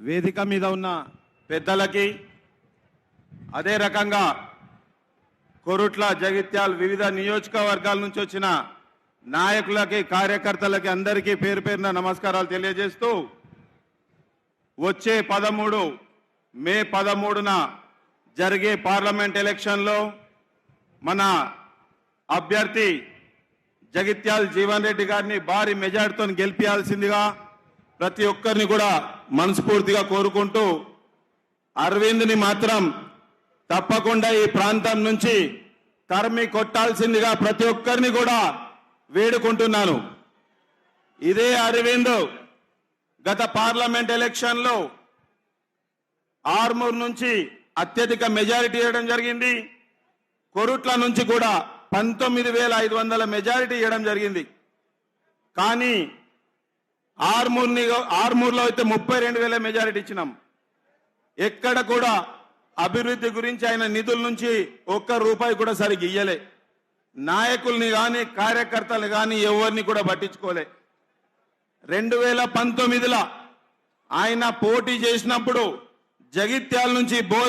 వేదిక మీద ఉన్న పెద్దలకి అదే రకంగా కొరుట్ల జగిత్యాల్ వివిధ నియోజకవర్గాల నుంచి వచ్చిన నాయకులకి కార్యకర్తలకి అందరికీ పేరు పేరున నమస్కారాలు తెలియజేస్తూ వచ్చే పదమూడు మే పదమూడున జరిగే పార్లమెంట్ ఎలక్షన్లో మన అభ్యర్థి జగిత్యాల్ జీవన్ రెడ్డి గారిని భారీ మెజార్టీతో గెలిపించాల్సిందిగా ప్రతి ఒక్కరిని కూడా మనస్ఫూర్తిగా కోరుకుంటూ అరవింద్ని మాత్రం తప్పకుండా ఈ ప్రాంతం నుంచి కర్మి కొట్టాల్సిందిగా ప్రతి ఒక్కరిని కూడా వేడుకుంటున్నాను. ఇదే అరవింద్ గత పార్లమెంట్ ఎలక్షన్లో ఆర్మూర్ నుంచి అత్యధిక మెజారిటీ ఇవ్వడం జరిగింది. కొరుట్ల నుంచి కూడా పంతొమ్మిది వేల ఐదు వందల మెజారిటీ ఇవ్వడం జరిగింది. కానీ ఆర్మూర్ని ఆర్మూర్లో అయితే ముప్పై రెండు వేల మెజారిటీ ఇచ్చినాం. ఎక్కడ కూడా అభివృద్ధి గురించి ఆయన నిధుల నుంచి ఒక్క రూపాయి కూడా సరిగ్గా ఇయ్యలే. నాయకుల్ని కానీ కార్యకర్తలు కానీ ఎవరిని కూడా పట్టించుకోలే. రెండు వేల పంతొమ్మిదిలో ఆయన పోటీ చేసినప్పుడు జగిత్యాల నుంచి బోధ